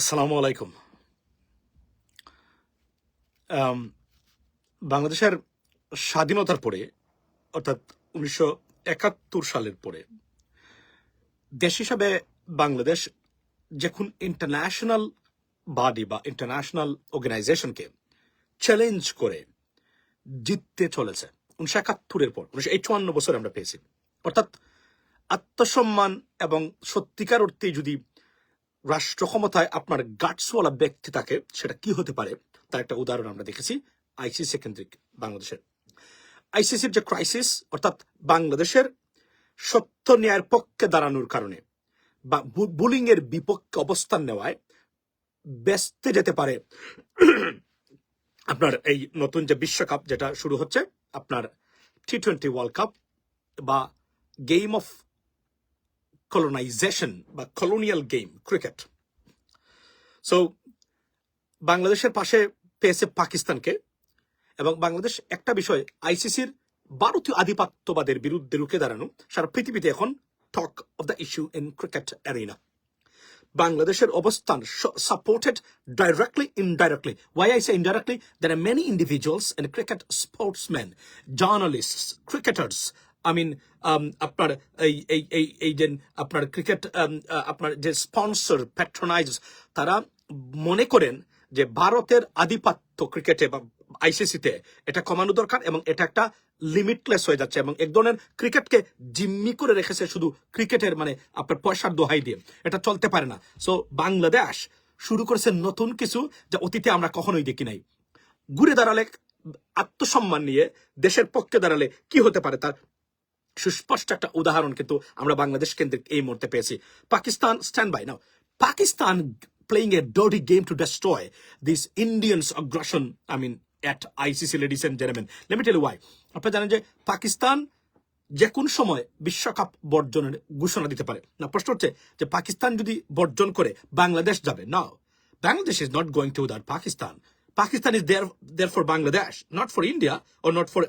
আসসালামু আলাইকুম। বাংলাদেশের স্বাধীনতার পরে, অর্থাৎ উনিশশো একাত্তর সালের পরে, দেশ হিসাবে বাংলাদেশ যখন ইন্টারন্যাশনাল বডি বা ইন্টারন্যাশনাল অর্গানাইজেশনকে চ্যালেঞ্জ করে, জিততে চলেছে, উনিশশো একাত্তরের পর, উনিশশো এই চুয়ান্ন বছর আমরা পেয়েছি। অর্থাৎ আত্মসম্মান এবং সত্যিকার অর্থে যদি রাষ্ট্র ক্ষমতায় আপনার গাটসওয়ালা ব্যক্তি থাকে সেটা কি হতে পারে, তার একটা উদাহরণ আমরা দেখেছি আইসিসি কেন্দ্রিক বাংলাদেশের। আইসিসির যে ক্রাইসিস অর্থাৎ বাংলাদেশের সত্য ন্যায়ের পক্ষে দাঁড়ানোর কারণে বা বুলিং এর বিপক্ষে অবস্থান নেওয়ায় ব্যস্তে যেতে পারে আপনার এই নতুন যে বিশ্বকাপ, যেটা শুরু হচ্ছে, আপনার টি টোয়েন্টি ওয়ার্ল্ড কাপ বা গেম অফ কলোনাইজেশন বা কলোনিয়াল গেম ক্রিকেট সো বাংলাদেশের পাশে পেয়েছে পাকিস্তানকে এবং বাংলাদেশ একটা বিষয় আইসিসির ভারতীয় আধিপত্যবাদের বিরুদ্ধে রুখে দাঁড়ানো, সারা পৃথিবীতে এখন talk of the issue in cricket arena বাংলাদেশের অবস্থান supported directly indirectly why say indirectly? There are many individuals and cricket sportsmen, journalists, cricketers I mean um, আপনার এই এই এই এই যে আপনার ক্রিকেট আপনার যে স্পন্সর প্যাট্রোনাইজ তারা মনে করেন যে ভারতের আধিপত্য ক্রিকেটে বা আইসিসিতে এটা কমানো দরকার এবং এটা একটা লিমিটলেস হয়ে যাচ্ছে এবং এক ধরনের ক্রিকেটকে জিম্মি করে রেখেছে শুধু ক্রিকেটের মানে আপনার পয়সার দোহাই দিয়ে। এটা চলতে পারে না। সো বাংলাদেশ শুরু করেছে নতুন কিছু যা অতীতে আমরা কখনোই দেখি নাই। ঘুরে দাঁড়ালে আত্মসম্মান নিয়ে দেশের পক্ষে দাঁড়ালে কি হতে পারে তার সুস্পষ্ট একটা উদাহরণ কিন্তু আমরা বাংলাদেশ কেন্দ্রিক এই মুহূর্তে পেয়েছি। Pakistan stand by now Pakistan a dirty game to destroy this Indians aggression, I mean, at ICC, ladies and gentlemen. Let me tell আপনারা জানেন যে পাকিস্তান যে কোন সময় বিশ্বকাপ বর্জনের ঘোষণা দিতে পারে। না প্রশ্ন হচ্ছে যে পাকিস্তান যদি বর্জন করে বাংলাদেশ যাবে? না Bangladesh is not going to that Pakistan. Pakistan is there there for Bangladesh not for India O not for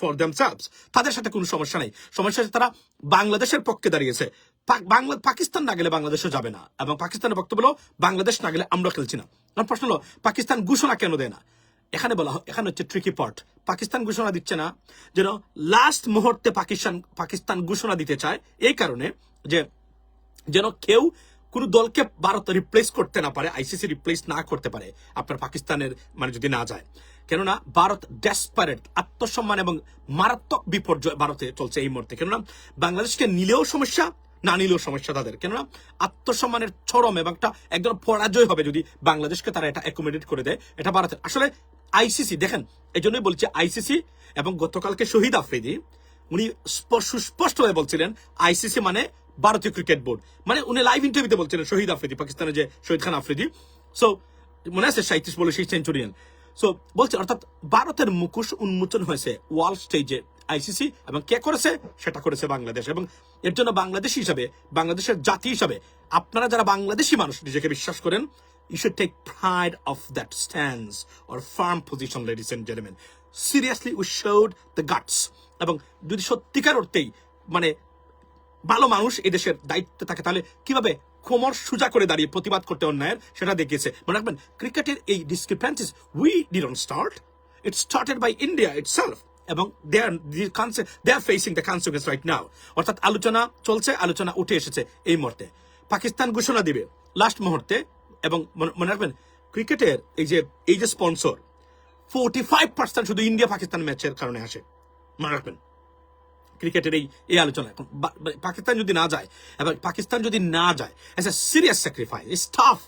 for themselves তাদের সাথে কোনো সমস্যা নেই। সমস্যা হচ্ছে তারা বাংলাদেশের পক্ষে দাঁড়িয়েছে। বাংলা, পাকিস্তান না গেলে বাংলাদেশও যাবে না। এবং পাকিস্তানের বক্তব্য হলো, বাংলাদেশ না গেলে আমরা খেলছি না। আমার প্রশ্ন হলো, পাকিস্তান ঘোষণা কেন দেয় না? এখানে বলা এখানে হচ্ছে ট্রিকি পার্ট পাকিস্তান ঘোষণা দিচ্ছে না যেন লাস্ট মুহূর্তে পাকিস্তান পাকিস্তান ঘোষণা দিতে চায়। এই কারণে যে, যেন কেউ কোন দলকে ভারত রিপ্লেস করতে না পারে আইসিসি রিপ্লেস না করতে পারে, আপনার পাকিস্তানের মানে যদি না যায়। কেননা, ভারত ডেসপারেট আত্মসম্মান এবং মারাত্মক বিপর্যয় ভারতে চলছে এই মুহূর্তে। কেননা, বাংলাদেশকে নিলেও সমস্যা, না নিলেও সমস্যা তাদের। কেননা, আত্মসম্মানের চরম এবং একটা একদম পরাজয় হবে যদি বাংলাদেশকে তারা এটা অ্যাকোমোডেট করে দেয়, এটা ভারতের। আসলে আইসিসি দেখেন এই জন্যই বলছি আইসিসি এবং গতকালকে শহীদ আফ্রিদি, উনি স্প- সুস্পষ্ট হয়ে বলছিলেন আইসিসি মানে ভারতীয় ক্রিকেট বোর্ড মানে উনি লাইভ ইন্টারভিউতে বলছিলেন শহীদ আফ্রিদি পাকিস্তানের যে শহীদ খান আফ্রিদি। সো মনে আছে সাঁত্রিশ বলে সেই সেঞ্চুরিয়ান সো বলছে অর্থাৎ ভারতের মুখোশ উন্মোচন হয়েছে ওয়ার্ল্ড স্টেজে আইসিসি এবং কে করেছে? সেটা করেছে বাংলাদেশ। এবং এর জন্য বাংলাদেশ হিসাবে বাংলাদেশের জাতি হিসাবে আপনারা যারা বাংলাদেশি মানুষ নিজেকে বিশ্বাস করেন you should take pride of that stance or firm position, ladies and gentlemen. Seriously, we showed the guts. এবং যদি সত্যিকার অর্থেই মানে ভালো মানুষ এদেশের দায়িত্বে থাকে, তাহলে কীভাবে কোমর সোজা করে দাঁড়িয়ে প্রতিবাদ করতে অন্যায়ের? সেটা দেখিয়েছে। মনে রাখবেন, ক্রিকেটের এই discrepancies we didn't start it started by India itself এবং they they are facing the consequence right now অর্থাৎ আলোচনা চলছে, আলোচনা উঠে এসেছে এই মুহূর্তে। পাকিস্তান ঘোষণা দিবে লাস্ট মুহূর্তে এবং মনে রাখবেন, ক্রিকেটের এই যে এই যে স্পন্সর ফোর্টি ফাইভ পার্সেন্ট শুধু ইন্ডিয়া পাকিস্তান ম্যাচের কারণে আসে। মনে রাখবেন। ক্রিকেটের এই এই আলোচনা এখন। পাকিস্তান যদি না যায় এবং পাকিস্তান যদি না যায় as a serious sacrifice is tough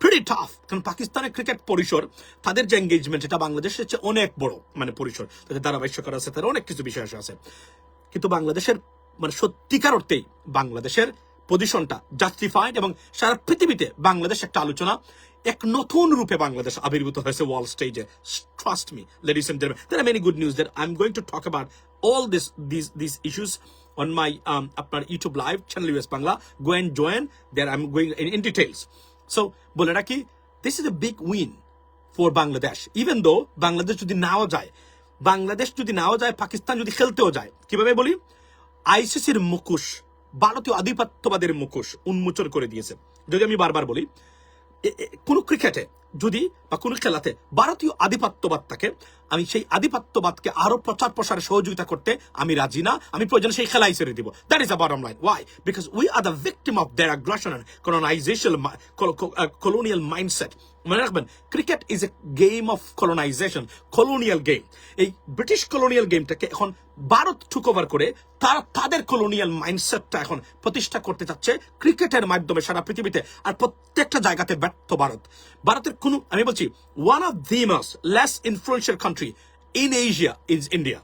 pretty tough কারণ পাকিস্তানের ক্রিকেট পরিসর, তাদের যে এঙ্গেজমেন্ট এটা বাংলাদেশের চেয়ে অনেক বড় মানে পরিসর। তাদের ধারাবাহিকতা আছে তাদের অনেক কিছু বিষয় আছে। কিন্তু বাংলাদেশের মানে সত্যিকার অর্থেই বাংলাদেশের পজিশনটা জাস্টিফাইড এবং সারা পৃথিবীতে বাংলাদেশ একটা আলোচনা। এক নতুন রূপে বাংলাদেশ আবির্ভূত হয়েছে ওয়ার্ল্ড স্টেজে। Trust me ladies and gentleman there are many good news that I am going to talk about all these these issues on my um আপনার YouTube live channel US Bangla go and join there I am going in in details so বলে রাখি this is a big win for Bangladesh even though Bangladesh যদি নাও যায় বাংলাদেশ যদি নাও যায় পাকিস্তান যদি খেলতেও যায়, কীভাবে বলি? আইসিসির মুখোশ, ভারতীয় আধিপত্যবাদের মুখোশ উন্মোচন করে দিয়েছে। যদি আমি বারবার বলি কোনো ক্রিকেটে যদি বা কোনো খেলাতে ভারতীয় আধিপত্যবাদ থাকে, আমি সেই আধিপত্যবাদকে আরও প্রচার প্রসারে সহযোগিতা করতে আমি রাজি না। আমি প্রয়োজনে সেই খেলাই ছেড়ে দিব। That is a bottom line why because we are the victim of their আগ্রাসন অ্যান্ড কলোনাইজেশন কলোনিয়াল মাইন্ডসেট মনে রাখবেন cricket is a game of colonization colonial game এই ব্রিটিশ কলোনিয়াল গেমটাকে এখন ভারত টুক ওভার করে, তারা তাদের কলোনিয়াল মাইন্ডসেটটা এখন প্রতিষ্ঠা করতে চাচ্ছে ক্রিকেটের মাধ্যমে সারা পৃথিবীতে আর প্রত্যেকটা জায়গাতে ব্যর্থ ভারত। ভারতের কোনো, আমি বলছি one of the mass less influential country in Asia is India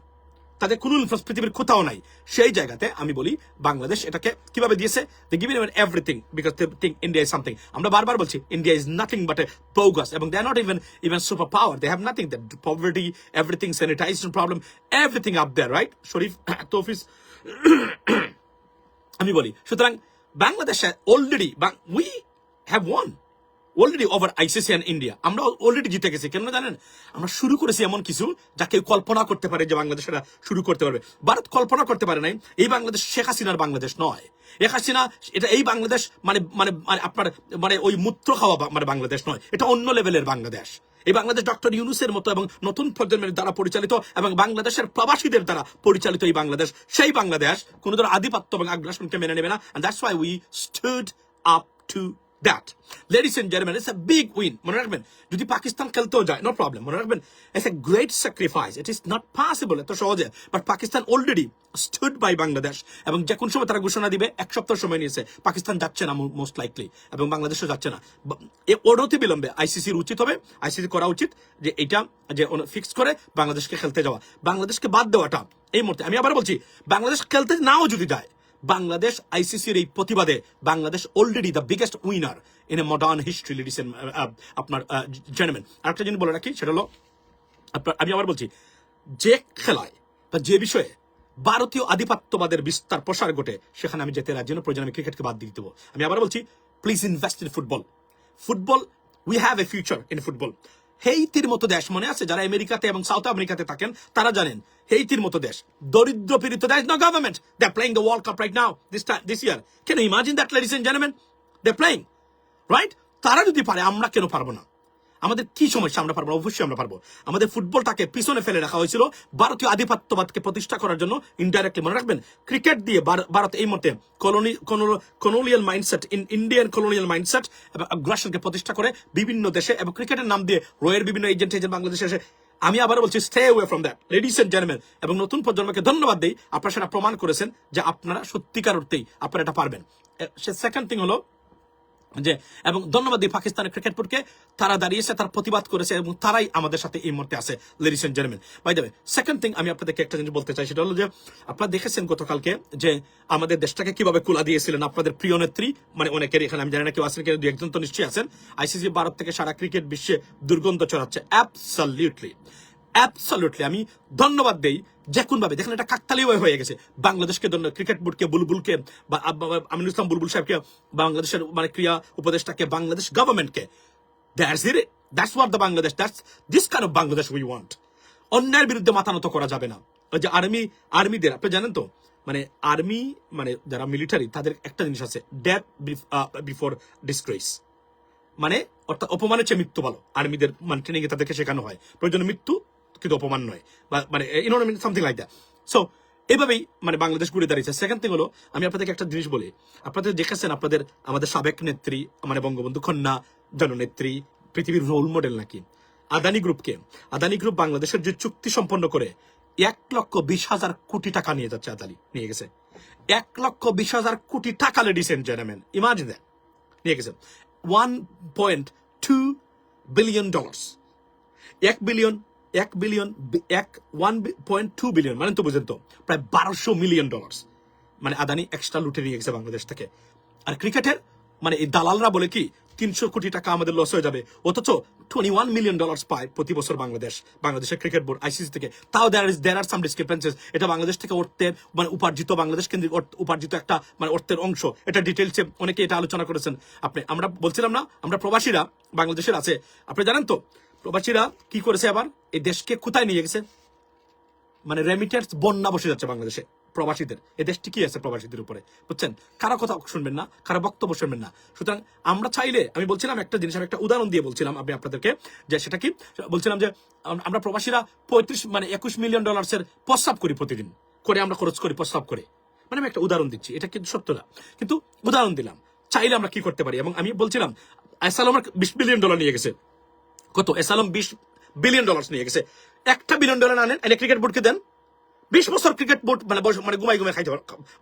তাদের কোনো পৃথিবীর কোথাও নাই। সেই জায়গাতে আমি বলি, বাংলাদেশ এটাকে কীভাবে দিয়েছে? They give in everything because they think India is something আমরা বারবার বলছি India is nothing but a bogus এবং they are not even even super power they have nothing that poverty everything sanitization problem everything up there right Sharif Toufis আমি বলি, সুতরাং বাংলাদেশে already we have won already over ICC and India আমরা অলরেডি জিতে গেছি কেন জানেন? আমরা শুরু করেছি এমন কিছু যা কেউ কল্পনা করতে পারে যে বাংলাদেশেরা শুরু করতে পারবে। ভারত কল্পনা করতে পারে নাই, এই বাংলাদেশ শেখ হাসিনার বাংলাদেশ নয়। শেখ হাসিনা, এটা এই বাংলাদেশ মানে মানে মানে আপনার মানে ওই মূত্র খাওয়া মানে বাংলাদেশ নয়। এটা অন্য লেভেলের বাংলাদেশ। এই বাংলাদেশ ডক্টর ইউনুসের মতো এবং নতুন প্রজন্মের দ্বারা পরিচালিত এবং বাংলাদেশের প্রবাসীদের দ্বারা পরিচালিত এই বাংলাদেশ, সেই বাংলাদেশ কোনো ধরনের আধিপত্য এবং আগ্রাসনকে মেনে নেবে না। And that's why we stood up that, ladies and gentlemen, it's a big win. মনে রাখবেন যদি পাকিস্তান খেলতেও যায় নো প্রবলেম মনে রাখবেন it's a great sacrifice. It is not possible, এত সহজে. But Pakistan already stood by Bangladesh এবং যে কোন সময় তারা ঘোষণা দিবে, এক সপ্তাহ সময় নিয়েছে পাকিস্তান যাচ্ছে না মোস্ট লাইকলি এবং বাংলাদেশও যাচ্ছে না। এ অনতি বিলম্বে আইসিসির উচিত হবে। আইসিসি করা উচিত যে এটা যে ফিক্স করে বাংলাদেশকে খেলতে যাওয়া। বাংলাদেশকে বাদ দেওয়াটা, এই মুহূর্তে আমি আবার বলছি বাংলাদেশ খেলতে নাও যদি যায় বাংলাদেশ আইসিসির এই প্রতিবাদে Bangladesh already the biggest winner in a modern history ladies আপনার জেনেমেন আরেকটা জিনিস বলে রাখি, সেটা হলো, আপনার, আমি আবার বলছি, যে খেলায় বা যে বিষয়ে ভারতীয় আধিপত্যবাদের বিস্তার প্রসার ঘটে, সেখানে আমি যেতে রাজি না, প্রয়োজন আমি ক্রিকেটকে বাদ দিয়ে দেবো। আমি আবার বলছি please invest in football football we have a future in football হেইতির মতো দেশ মনে আছে? যারা আমেরিকাতে এবং সাউথ আমেরিকাতে থাকেন, তারা জানেন হেইতির মতো দেশ। দরিদ্র পীড়িত দেশ না government they playing the world cup right now this this year can imagine that ladies and gentleman they playing right তারা যদি পারে, আমরা কেন পারব না? আমাদের কি সমস্যা আমরা পারব? অবশ্যই আমরা পারব। আমাদের ফুটবলটাকে পিছনে ফেলে রাখা হয়েছিল। ভারতীয় আধিপত্যবাদকে প্রতিষ্ঠা করার জন্য ইনডাইরেক্টলি মনে রাখবেন? ক্রিকেট দিয়ে ভারত এই মতে colony colonial mindset in Indian colonial mindset এবং আগ্রাসনকে প্রতিষ্ঠা করে বিভিন্ন দেশে এবং ক্রিকেটের নাম দিয়ে রয়ের বিভিন্ন এজেন্ট এজেন্ট বাংলাদেশে এসে আমি আবার বলছি stay away from that ladies and gentleman এবং নতুন প্রজন্মকে ধন্যবাদ দেই। আপনারা সেটা প্রমাণ করেছেন যে আপনারা সত্যিকার অর্থেই আপনারা এটা পারবেন। সেকেন্ড থিং হলো যে, এবং ধন্যবাদ দিই পাকিস্তানের ক্রিকেট বোর্ডকে তারা দাঁড়িয়েছে, তার প্রতিবাদ করেছে এবং তারাই আমাদের সাথে এই মুহূর্তে আছে ladies and gentleman by the way second thing আমি আপনাদেরকে একটা জিনিস বলতে চাই, সেটা হলো যে, আপনারা দেখেছেন গতকালকে যে, আমাদের দেশটাকে কীভাবে কুলা দিয়েছিলেন আপনাদের প্রিয় নেত্রী মানে অনেকের এখানে, আমি জানি না কেউ আছেন কেউ দু একজন তো নিশ্চয়ই আছেন। আইসিসি ভারত থেকে সারা ক্রিকেট বিশ্বে দুর্গন্ধ ছড়াচ্ছে অ্যাবসলিউটলি অ্যাবসলিউটলি আমি ধন্যবাদ দেই যে কোন ভাবে দেখেন এটা কাকতালীয় হয়ে গেছে। বাংলাদেশকে ধন্যবাদ ক্রিকেট বোর্ডকে বুলবুলকে, বা আমিনুল ইসলাম, বুলবুল সাহেবকে, বাংলাদেশের মানে ক্রিয়া উপদেষ্টাকে, বাংলাদেশ গভর্নমেন্টকে that's it that's what the Bangladesh that's this kind of Bangladesh we want অন্যায়ের বিরুদ্ধে মাথা নত করা যাবে না। ওই যে আর্মি আর্মিদের আপনি জানেন তো? মানে আর্মি মানে যারা মিলিটারি তাদের একটা জিনিস আছে ডেথ বিফোর ডিসগ্রেস মানে অর্থাৎ অপমানের চেয়ে মৃত্যু ভালো। আর্মিদের মানে ট্রেনিং এ তাদেরকে শেখানো হয়। প্রয়োজনে মৃত্যু কিন্তু অপমান নয়। বা মানে you know something like that so এভাবেই মানে বাংলাদেশ ঘুরে দাঁড়িয়েছে। সেকেন্ড থিং হলো, আমি আপনাদেরকে একটা জিনিস বলি। আপনাদের দেখেছেন আপনাদের আমাদের সাবেক নেত্রী মানে বঙ্গবন্ধু কন্যা, জননেত্রী, পৃথিবীর রোল মডেল নাকি? আদানি গ্রুপকে। আদানি গ্রুপ বাংলাদেশের যে চুক্তি সম্পন্ন করে, এক লক্ষ বিশ হাজার কোটি টাকা নিয়ে যাচ্ছে আদানি, নিয়ে গেছে। এক লক্ষ বিশ হাজার কোটি টাকা ladies and gentleman imagine that নিয়ে গেছে। One point two billion dollars এক বিলিয়ন এক বিলিয়ন এক ওয়ান পয়েন্ট টু বিলিয়ন মানে তো বুঝেন তো, প্রায় বারোশো মিলিয়ন ডলার্স মানে আদানি এক্সট্রা লুটে নিয়ে গেছে বাংলাদেশ থেকে। আর ক্রিকেটের মানে এই দালালরা বলে কি, তিনশো কোটি টাকা আমাদের লস হয়ে যাবে। অথচ টোয়েন্টি ওয়ান মিলিয়ন ডলার্স পায় প্রতি বছর বাংলাদেশ, বাংলাদেশের ক্রিকেট বোর্ড আইসিসি থেকে। তাও দেয়ার ইজ দেয়ার আর সাম ডিসক্রিপেন্সেস এটা বাংলাদেশ থেকে অর্থের মানে উপার্জিত, বাংলাদেশ কেন্দ্রিক উপার্জিত একটা মানে অর্থের অংশ। এটা ডিটেলসে অনেকে এটা আলোচনা করেছেন। আপনি, আমরা বলছিলাম না, আমরা প্রবাসীরা বাংলাদেশের আছে। আপনি জানেন তো প্রবাসীরা কি করেছে আবার? এই দেশকে কোথায় নিয়ে গেছে? মানে রেমিটেন্স বন্যা বসে যাচ্ছে বাংলাদেশে, প্রবাসীদের। এ দেশ টিকিয়ে আছে প্রবাসীদের উপরে? বুঝছেন? কারও কথা শুনবেন না, কারও বক্তব্য শুনবেন না। সুতরাং আমরা চাইলে, আমি বলছিলাম একটা জিনিস, আমি একটা উদাহরণ দিয়ে বলছিলাম আমি আপনাদেরকে, যে সেটা কি? বলছিলাম যে আমরা প্রবাসীরা পঁয়ত্রিশ মানে একুশ মিলিয়ন ডলার্সের প্রস্তাব করি প্রতিদিন। করে আমরা খরচ করি প্রস্তাব করে। মানে আমি একটা উদাহরণ দিচ্ছি, এটা কিন্তু সত্য না। কিন্তু উদাহরণ দিলাম, চাইলে আমরা কি করতে পারি? এবং আমি বলছিলাম আসালামার বিশ মিলিয়ন ডলার নিয়ে গেছে। কত? এসালম বিশ বিলিয়ন ডলার নিয়ে গেছে। একটা বিলিয়ন ডলার আনেন ক্রিকেট বোর্ডকে দেন। বিশ বছর ক্রিকেট বোর্ড মানে মানে ঘুমাই ঘুমাই খাইতে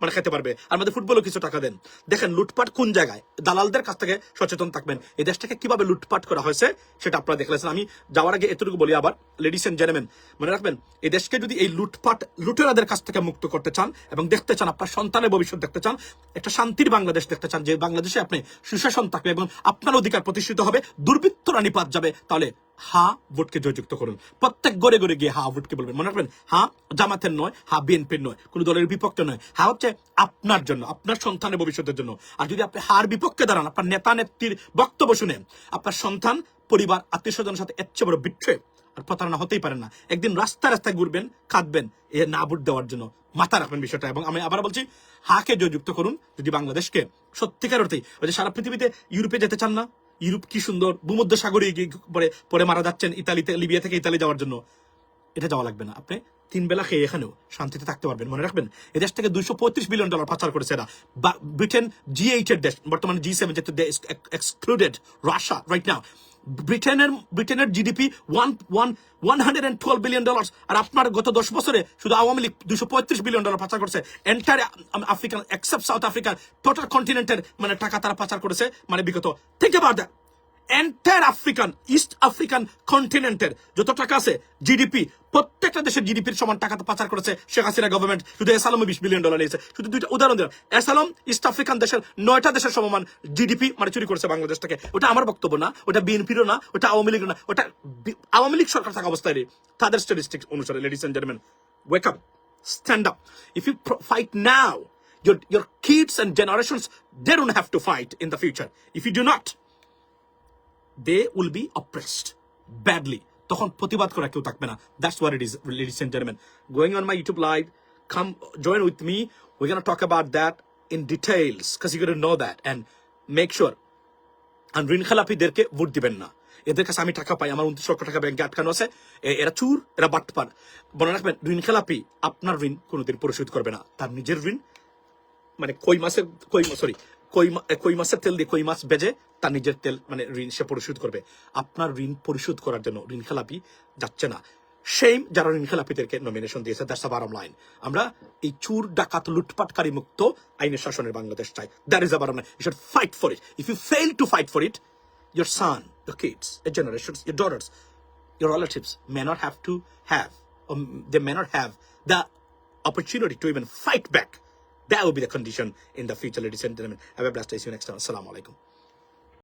মানে খেতে পারবে। আর আমাদের ফুটবলও কিছু টাকা দেন। দেখেন লুটপাট কোন জায়গায়? দালালদের কাছ থেকে সচেতন থাকবেন। এই দেশটাকে কীভাবে লুটপাট করা হয়েছে সেটা আপনারা দেখলেছেন আমি যাওয়ার আগে এতটুকু বলি আবার। লেডিস এন্ড জেন্টলম্যান মনে রাখবেন, এই দেশকে যদি এই লুটপাট লুটেরাদের কাছ থেকে মুক্ত করতে চান এবং দেখতে চান, আপনার সন্তানের ভবিষ্যৎ দেখতে চান, একটা শান্তির বাংলাদেশ দেখতে চান, যে বাংলাদেশে আপনি সুশাসন থাকবে এবং আপনার অধিকার প্রতিষ্ঠিত হবে, দুর্বৃত্তরা নিপাত যাবে, তাহলে হা ভোটকে জয়যুক্ত করুন। প্রত্যেক গড়ে গড়ে গিয়ে হা ভোটকে বলবেন। মনে রাখবেন, হা জামাতের নয়, হা বিএনপির নয়, কোন দলের বিপক্ষে নয়। হা হচ্ছে আপনার জন্য, আপনার সন্তানের ভবিষ্যতের জন্য। আর যদি আপনি হার বিপক্ষে দাঁড়ান, আপনার নেতা নেত্রীর বক্তব্য শুনে, আপনার সন্তান, পরিবার আত্মীয় স্বজনের সাথে এর বড় বিট্রে, আর প্রতারণা হতেই পারে না। একদিন রাস্তায় রাস্তায় ঘুরবেন, কাঁদবেন, এ না ভোট দেওয়ার জন্য মাথা রাখবেন বিষয়টা। এবং আমি আবার বলছি, হাকে জয়যুক্ত করুন যদি বাংলাদেশকে সত্যিকার অর্থেই ওই যে সারা পৃথিবীতে ইউরোপে যেতে চান না ইউরোপ কি সুন্দর ভূমধ্য সাগরে পরে পরে মারা যাচ্ছেন ইতালিতে, লিবিয়া থেকে ইতালি যাওয়ার জন্য। এটা যাওয়া লাগবে না। আপনি তিন বেলা খেয়ে এখানেও শান্তিতে থাকতে পারবেন, মনে রাখবেন? এদেশ থেকে দুইশো পঁয়ত্রিশ বিলিয়ন ডলার পাচার করেছে এরা। ব্রিটেন জি এইট এর দেশ, বর্তমানে জি সেভেন যেহেতু এক্সক্লুডেড রাশিয়া রাইট নাও ব্রিটেনের ব্রিটেনের GDP one one one hundred and twelve billion dollar আর আপনার গত দশ বছরে শুধু আওয়ামী লীগ দুশো পঁয়ত্রিশ বিলিয়ন ডলার পাচার করেছে। এন্টার আফ্রিকান এক্সেপ্ট সাউথ আফ্রিকার টোটাল কন্টিনেন্টের মানে টাকা তারা পাচার করেছে মানে বিগত। থেকে বাদ এন্টায়ার আফ্রিকান ইস্ট আফ্রিকান কন্টিনেন্টের যত টাকা আছে জিডিপি প্রত্যেকটা দেশের জিডিপির সমান টাকাতে পাচার করেছে শেখ হাসিনা গভর্নমেন্ট শুধু এসালমে বিশ বিলিয়ন ডলার নিয়েছে শুধু দুইটা উদাহরণ দিলাম এসালম ইস্ট আফ্রিকান দেশের নয়টা দেশের সমমান জিডিপি মানে চুরি করেছে বাংলাদেশ থেকে ওটা আমার বক্তব্য না ওটা বিএনপিরও না ওটা আওয়ামী লীগের না ওটা আওয়ামী লীগ সরকার থাকা অবস্থায় তাদের স্ট্যাটিস্টিক্স অনুসারে ladies and gentleman wake up up. If you pro- fight now, your your kids and generations they don't have to fight in the future. If you do not, they will be oppressed badly. তখন প্রতিবাদ করা কেউ থাকবে না। That's war it is ladies and gentleman going on my YouTube live come join with me we can talk about that in details কাজ you know that and make sure আর ঋণ খেলাপিদেরকে vote দিবেন না। এদের কাছে আমি টাকা পাই, আমার উনত্রিশ লক্ষ টাকা ব্যাংকে আটকানো আছে। এরা চুর, এরা বাটপার। মনে রাখবেন, ঋণ খেলাপি আপনার ঋণ কোনোদিন পরিশোধ করবে না। তার নিজের ঋণ মানে কই মাসের কই সরি কই মাসের তেল দিয়ে কই মাছ বেজে তার নিজের তেল মানে ঋণ সে পরিশোধ করবে। আপনার ঋণ পরিশোধ করার জন্য ঋণ খেলাপি যাচ্ছে না। সেই যারা ঋণ খেলাপিদেরকে নমিনেশন দিয়েছে দ্যাটস দ্য বারম লাইন আমরা এই চুর ডাকাত লুটপাটকারী মুক্ত আইনের শাসনের বাংলাদেশ চাই। দ্যাট ইজ আবার you should fight for it if you fail to fight for it your son, your kids, your generations, your daughters, your relatives may not have to have, um, they may not have the opportunity to even fight. That will be the condition in the future, ladies and gentlemen. Have a blessed day. See you next time. Assalamu alaikum.